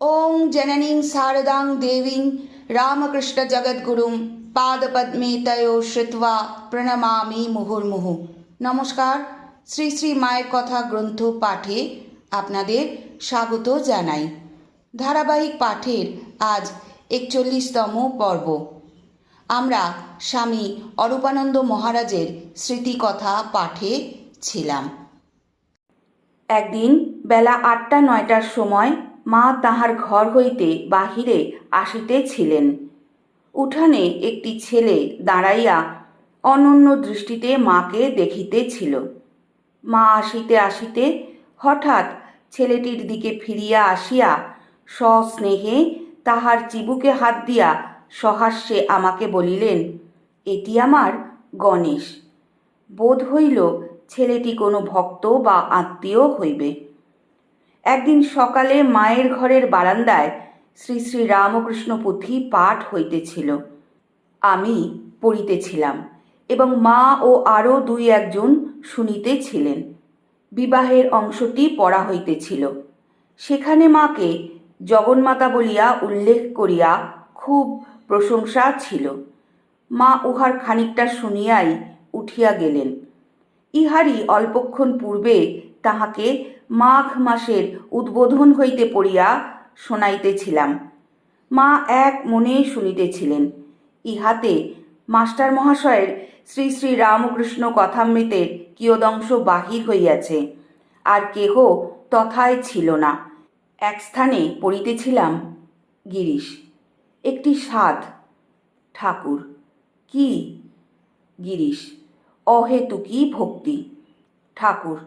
ওং জননীং শারদাং দেবীং রামকৃষ্ণ জগদ্গুরুম পাদপদ্মে তয় শ্রুত্বা প্রণমামি মুহুর্মুহু নমস্কার শ্রী শ্রী মায়ের কথা গ্রন্থ পাঠে আপনাদের স্বাগত জানাই। ধারাবাহিক পাঠের আজ একচল্লিশতম পর্ব। আমরা স্বামী অরূপানন্দ মহারাজের স্মৃতিকথা পাঠে ছিলাম। একদিন বেলা আটটা নয়টার সময় মা তাহার ঘর হইতে বাহিরে আসিতেছিলেন। উঠানে একটি ছেলে দাঁড়াইয়া অনন্য দৃষ্টিতে মাকে দেখিতেছিল। মা আসিতে আসিতে হঠাৎ ছেলেটির দিকে ফিরিয়া আসিয়া সস্নেহে তাহার চিবুকে হাত দিয়া সহাস্যে আমাকে বলিলেন, এটি আমার গণেশ। বোধ হইল ছেলেটি কোনো ভক্ত বা আত্মীয় হইবে। একদিন সকালে মায়ের ঘরের বারান্দায় শ্রী শ্রী রামকৃষ্ণ পুঁথি পাঠ হইতেছিল। আমি পড়িতেছিলাম এবং মা ও আরও দুই একজন শুনিতেছিলেন। বিবাহের অংশটি পড়া হইতেছিল। সেখানে মাকে জগন্মাতা বলিয়া উল্লেখ করিয়া খুব প্রশংসা ছিল। মা উহার খানিকটা শুনিয়াই উঠিয়া গেলেন। ইহারই অল্পক্ষণ পূর্বে তাহাকে মাঘ মাসের উদ্বোধন হইতে পড়িয়া শোনাইতেছিলাম। মা এক মনে শুনিতেছিলেন, ইহাতে মাস্টার মহাশয়ের শ্রী শ্রী রামকৃষ্ণ কথামৃতের কিয়দংশ বাহির হইয়াছে, আর কেহ তথায় ছিল না। এক স্থানে পড়িতেছিলাম, গিরিশ, একটি সাধ ঠাকুর, কি? গিরিশ, অহেতুকি ভক্তি, ঠাকুর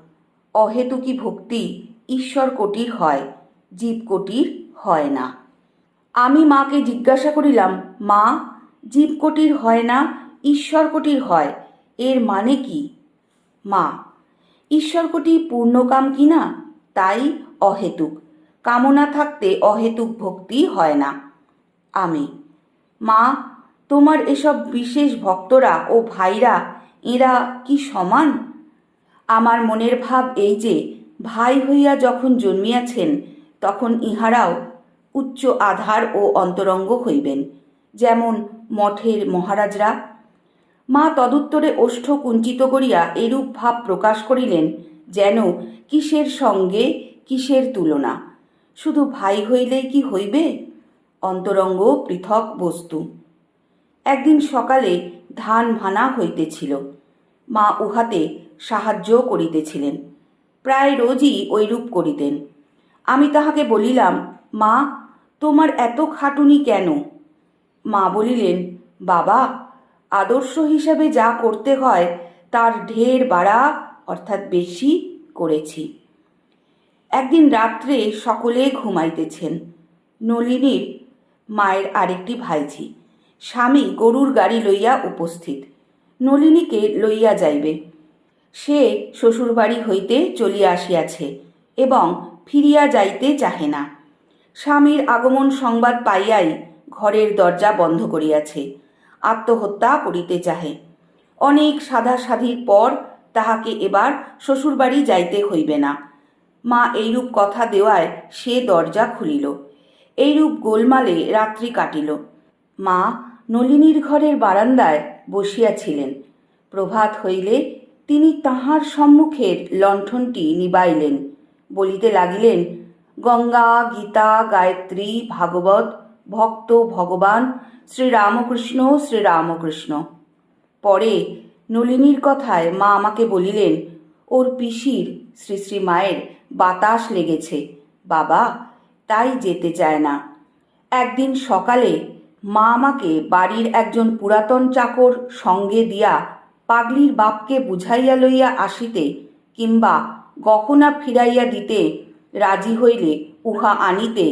অহেতুকি ভক্তি ঈশ্বর কোটির হয়, জীব কোটির হয় না। আমি মাকে জিজ্ঞাসা করিলাম, মা, জীব কোটির হয় না, ঈশ্বর কোটির হয়, এর মানে কি? মা, ঈশ্বর কোটি পূর্ণকাম কি না? তাই অহেতুক, কামনা থাকতে অহেতুক ভক্তি হয় না। আমি, মা, তোমার এসব বিশেষ ভক্তরা ও ভাইরা, এরা কি সমান? আমার মনের ভাব এই যে, ভাই হইয়া যখন জন্মিয়াছেন, তখন ইহারাও উচ্চ আধার ও অন্তরঙ্গ হইবেন। যেমন মঠের মহারাজরা। মা তদুত্তরে ওষ্ঠ কুঞ্চিত করিয়া এরূপ ভাব প্রকাশ করিলেন যেন কিসের সঙ্গে কিসের তুলনা? শুধু ভাই হইলেই কি হইবে? অন্তরঙ্গ পৃথক বস্তু। একদিন সকালে ধান ভানা হইতেছিল। মা উহাতে সাহায্য করিতেছিলেন। প্রায় রোজই ঐরূপ করিতেন। আমি তাহাকে বলিলাম, মা, তোমার এত খাটুনি কেন? মা বলিলেন, বাবা, আদর্শ হিসাবে যা করতে হয়, তার ঢের বাড়া, অর্থাৎ বেশি, করেছি। একদিন রাত্রে সকলে ঘুমাইতেছেন। নলিনীর মায়ের আরেকটি ভাইঝি, স্বামী গরুর গাড়ি লইয়া উপস্থিত। নলিনীকে লইয়া যাইবে। সে শ্বশুরবাড়ি হইতে চলিয়া আসিয়াছে এবং ফিরিয়া যাইতে চাহে না। স্বামীর আগমন সংবাদ পাইয়াই ঘরের দরজা বন্ধ করিয়াছে, আত্মহত্যা করিতে চাহে। অনেক সাধাসাধির পর তাহাকে এবার শ্বশুরবাড়ি যাইতে হইবে না। মা এইরূপ কথা দেওয়ায় সে দরজা খুলিল, এইরূপ গোলমালে রাত্রি কাটিল। মা নলিনীর ঘরের বারান্দায় বসিয়াছিলেন, প্রভাত হইলে তিনি তাহার সম্মুখের লণ্ঠনটি নিবাইলেন, বলিতে লাগিলেন, গঙ্গা, গীতা, গায়ত্রী, ভাগবত, ভক্ত, ভগবান, শ্রীরামকৃষ্ণ শ্রীরামকৃষ্ণ। পরে নলিনীর কথায় মা আমাকে বলিলেন, ওর পিসির শ্রী শ্রী মায়ের বাতাস লেগেছে, বাবা, তাই যেতে চায় না। একদিন সকালে মা আমাকে বাড়ির একজন পুরাতন চাকর সঙ্গে দিয়া পাগলির বাপকে বুঝাইয়া লইয়া আসিতে কিংবা গহনা ফিরাইয়া দিতে রাজি হইলে উহা আনিতে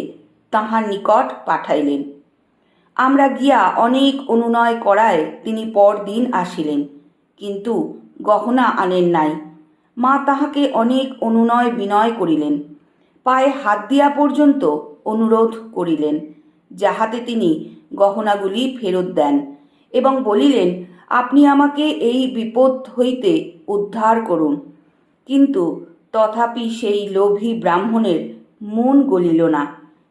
তাহার নিকট পাঠাইলেন। আমরা গিয়া অনেক অনুনয় করায় তিনি পরদিন আসিলেন, কিন্তু গহনা আনেন নাই। মা তাহাকে অনেক অনুনয় বিনয় করিলেন, পায়ে হাত দিয়া পর্যন্ত অনুরোধ করিলেন, যাহাতে তিনি গহনাগুলি ফেরত দেন এবং বলিলেন আপনি আমাকে এই বিপদ হইতে উদ্ধার করুন। কিন্তু তথাপি সেই লোভী ব্রাহ্মণের মন গলিল না।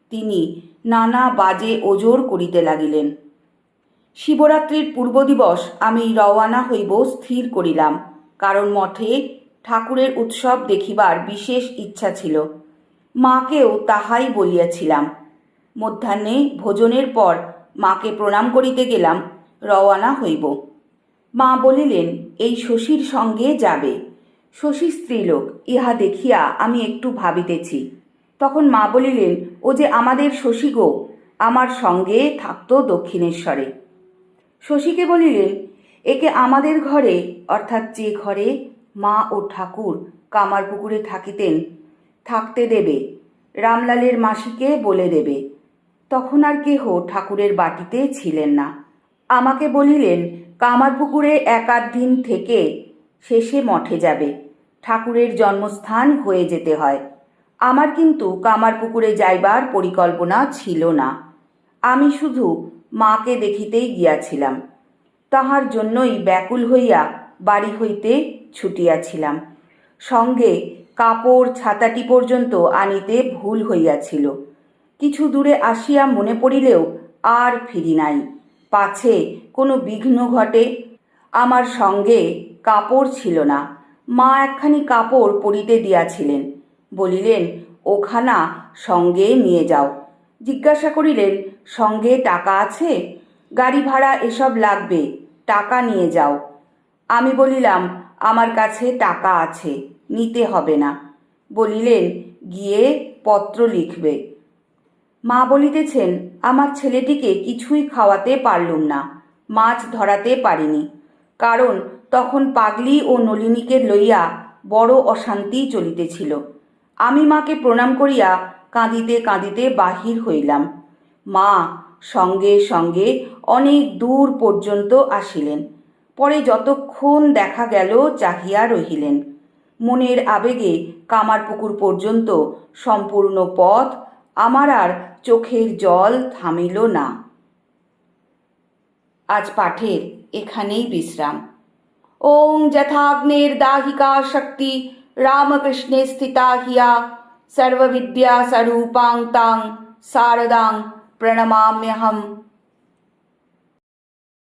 তিনি নানা বাজে ওজোর করিতে লাগিলেন। শিবরাত্রির পূর্ব দিবস আমি রওয়ানা হইব স্থির করিলাম, কারণ মঠে ঠাকুরের উৎসব দেখিবার বিশেষ ইচ্ছা ছিল। মাকেও তাহাই বলিয়াছিলাম। মধ্যাহ্নে ভোজনের পর মাকে প্রণাম করিতে গেলাম, রওয়ানা হইব। মা বলিলেন, এই শশীর সঙ্গে যাবে। শশী স্ত্রীলোক, ইহা দেখিয়া আমি একটু ভাবিতেছি। তখন মা বলিলেন, ও যে আমাদের শশী গো, আমার সঙ্গে থাকতো দক্ষিণেশ্বরে। শশীকে বলিলেন, একে আমাদের ঘরে, অর্থাৎ যে ঘরে মা ও ঠাকুর কামারপুকুরে থাকিতেন, থাকতে দেবে, রামলালের মাসিকে বলে দেবে। তখন আর কেহ ঠাকুরের বাটিতে ছিলেন না। আমাকে বলিলেন কামারপুকুরে এক আধ দিন থেকে শেষে মঠে যাবে। ঠাকুরের জন্মস্থান হয়ে যেতে হয়। আমার কিন্তু কামারপুকুরে যাইবার পরিকল্পনা ছিল না। আমি শুধু মাকে দেখিতেই গিয়াছিলাম। তাহার জন্যই ব্যাকুল হইয়া বাড়ি হইতে ছুটিয়াছিলাম। সঙ্গে কাপড়, ছাতাটি পর্যন্ত আনিতে ভুল হইয়াছিল। কিছু দূরে আসিয়া মনে পড়িলেও আর ফিরি নাই। পাছে কোনো বিঘ্ন ঘটে? আমার সঙ্গে কাপড় ছিল না। মা একখানি কাপড় পরিতে দিয়াছিলেন। বলিলেন, ওখানা সঙ্গে নিয়ে যাও। জিজ্ঞাসা করিলেন, সঙ্গে টাকা আছে? গাড়ি ভাড়া এসব লাগবে, টাকা নিয়ে যাও। আমি বলিলাম, আমার কাছে টাকা আছে, নিতে হবে না। বলিলেন, গিয়ে পত্র লিখবে। মা বলিতেছেন আমার ছেলেটিকে কিছুই খাওয়াতে পারলুম না, মাছ ধরাতে পারিনি। কারণ তখন পাগলি ও নলিনীকে লইয়া বড় অশান্তি চলিতেছিল। আমি মাকে প্রণাম করিয়া কাঁদিতে কাঁদিতে বাহির হইলাম। মা সঙ্গে সঙ্গে অনেক দূর পর্যন্ত আসিলেন। পরে যতক্ষণ দেখা গেল চাহিয়া রহিলেন। মনের আবেগে কামারপুকুর পর্যন্ত সম্পূর্ণ পথ আমার আর চোখের জল থামিল না। আজ পাঠের এখানেই বিশ্রাম। ওং যথাগ্নের দাহিকা শক্তি, রামকৃষ্ণে স্থিতা হিয়া সর্ববিদ্যা স্বরূপাং তাং শারদাং প্রণমাম্যহম।